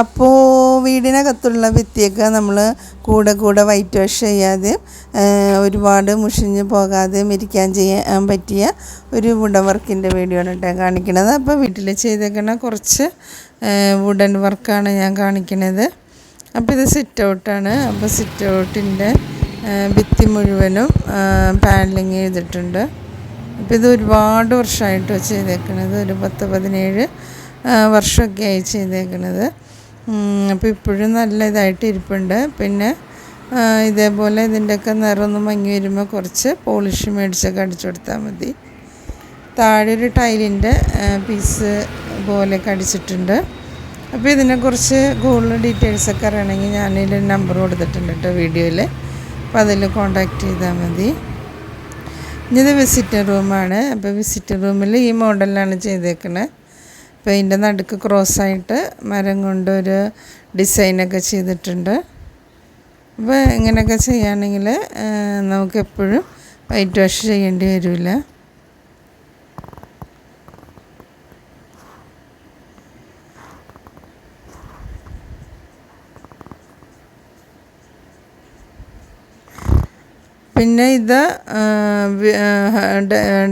അപ്പോൾ വീടിനകത്തുള്ള ഭിത്തിയൊക്കെ നമ്മൾ കൂടെ കൂടെ വൈറ്റ് വാഷ് ചെയ്യാതെ ഒരുപാട് മുഷിഞ്ഞ് പോകാതെ ഇരിക്കാൻ ചെയ്യാൻ പറ്റിയ ഒരു വുഡൻ വർക്കിന്റെ വീഡിയോ ആണ് കേട്ടോ കാണിക്കുന്നത് അപ്പോൾ വീട്ടിൽ ചെയ്തേക്കുന്ന കുറച്ച് വുഡൻ വർക്കാണ് ഞാൻ കാണിക്കുന്നത് അപ്പോൾ ഇത് സിറ്റ് ഔട്ടാണ് അപ്പോൾ സിറ്റ് ഔട്ടിന്റെ ഭിത്തി മുഴുവനും പാനലിങ് ചെയ്തിട്ടുണ്ട്. അപ്പോൾ ഇത് ഒരുപാട് വർഷമായിട്ട് ചെയ്തേക്കുന്നത് ഒരു പത്ത് പതിനേഴ് വർഷമൊക്കെ ആയി ചെയ്തേക്കണത്. അപ്പോൾ ഇപ്പോഴും നല്ല ഇതായിട്ട് ഇരിപ്പുണ്ട്. പിന്നെ ഇതേപോലെ ഇതിന്റെയൊക്കെ നിറമൊന്ന് മങ്ങി വരുമ്പോൾ കുറച്ച് പോളിഷ് മേടിച്ചൊക്കെ അടിച്ചു കൊടുത്താൽ മതി. താഴെ ഒരു ടൈലിന്റെ പീസ് പോലെയൊക്കെ അടിച്ചിട്ടുണ്ട്. അപ്പോൾ ഇതിനെക്കുറിച്ച് കൂടുതൽ ഡീറ്റെയിൽസൊക്കെ അറിയണമെങ്കിൽ ഞാനതിൽ നമ്പർ കൊടുത്തിട്ടുണ്ട് കേട്ടോ വീഡിയോയിൽ അപ്പോൾ അതിൽ കോണ്ടാക്ട് ചെയ്താൽ മതി. ഇത് വിസിറ്റർ റൂമാണ് അപ്പോൾ വിസിറ്റർ റൂമിൽ ഈ മോഡലിലാണ് ചെയ്തേക്കുന്നത് അപ്പോൾ ഇതിന്റെ നടുക്ക് ക്രോസ്സായിട്ട് മരം കൊണ്ടൊരു ഡിസൈനൊക്കെ ചെയ്തിട്ടുണ്ട്. അപ്പോൾ ഇങ്ങനെയൊക്കെ ചെയ്യുകയാണെങ്കിൽ നമുക്ക് എപ്പോഴും വൈറ്റ് വാഷ് ചെയ്യേണ്ടി വരില്ല. പിന്നെ ഇത്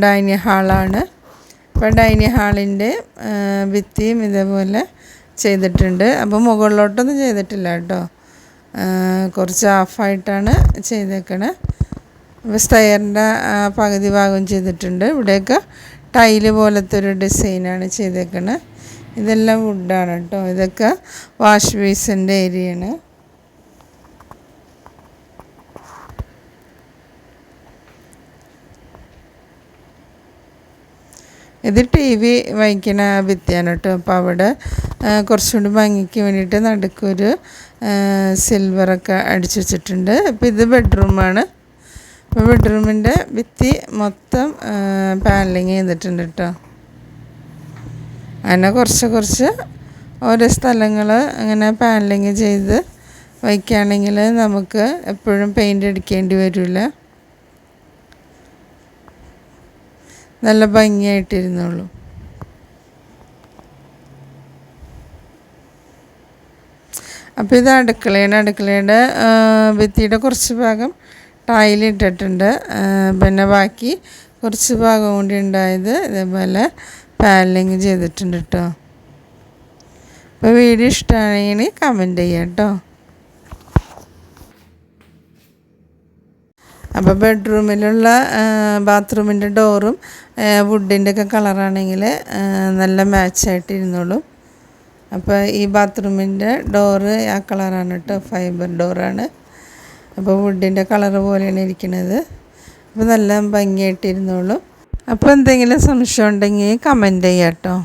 ഡൈനിങ് ഹാളാണ്. അപ്പോൾ ഡൈനിങ് ഹാളിന്റെ ഭിത്തിയും ഇതേപോലെ ചെയ്തിട്ടുണ്ട്. അപ്പോൾ മുകളിലോട്ടൊന്നും ചെയ്തിട്ടില്ല കേട്ടോ. കുറച്ച് ഹാഫായിട്ടാണ് ചെയ്തേക്കണേ. അപ്പോൾ സ്റ്റയറിന്റെ പകുതി ഭാഗം ചെയ്തിട്ടുണ്ട്. ഇവിടെയൊക്കെ ടൈൽ പോലത്തെ ഒരു ഡിസൈനാണ് ചെയ്തേക്കണേ. ഇതെല്ലാം വുഡാണ് കേട്ടോ. ഇതൊക്കെ വാഷ് ബേസിന്റെ ഏരിയയാണ് ഇത് ടി വി വഹിക്കണ ഭിത്തിയാണ് കേട്ടോ. അപ്പോൾ അവിടെ കുറച്ചുകൂടി ഭംഗിക്ക് വേണ്ടിയിട്ട് നടുക്കൊരു സിൽവറൊക്കെ അടിച്ചു വെച്ചിട്ടുണ്ട്. അപ്പോൾ ഇത് ബെഡ്റൂമാണ് അപ്പോൾ ബെഡ്റൂമിന്റെ ഭിത്തി മൊത്തം പാനലിങ് ചെയ്തിട്ടുണ്ട് കേട്ടോ. അങ്ങനെ കുറച്ച് കുറച്ച് ഓരോ സ്ഥലങ്ങൾ അങ്ങനെ പാനലിങ് ചെയ്ത് വയ്ക്കുകയാണെങ്കിൽ നമുക്ക് എപ്പോഴും പെയിന്റ് അടിക്കേണ്ടി വരില്ല. നല്ല ഭംഗിയായിട്ടിരുന്നുള്ളൂ. അപ്പോൾ ഇത് അടുക്കളയാണ് അടുക്കളയുടെ ഭിത്തിയുടെ കുറച്ച് ഭാഗം ടൈലിട്ടിട്ടുണ്ട് പിന്നെ ബാക്കി കുറച്ച് ഭാഗം കൂടി ഉണ്ടായത് ഇതേപോലെ പാനലിങ് ചെയ്തിട്ടുണ്ട് കേട്ടോ അപ്പോൾ വീഡിയോ ഇഷ്ടമാണെങ്കിൽ കമന്റ് ചെയ്യാം കേട്ടോ അപ്പോൾ ബെഡ്റൂമിലുള്ള ബാത്റൂമിന്റെ ഡോറും വുഡിന്റെ ഒക്കെ കളറാണെങ്കിൽ നല്ല മാച്ചായിട്ട് ഇരുന്നോളും അപ്പോൾ ഈ ബാത്റൂമിന്റെ ഡോറ് ആ കളറാണ് കേട്ടോ ഫൈബർ ഡോറാണ്. അപ്പോൾ വുഡിന്റെ കളറ് പോലെയാണ് ഇരിക്കുന്നത് അപ്പോൾ നല്ല ഭംഗിയായിട്ട് ഇരുന്നോളും അപ്പോൾ എന്തെങ്കിലും സംശയം ഉണ്ടെങ്കിൽ കമന്റ് ചെയ്യാം കേട്ടോ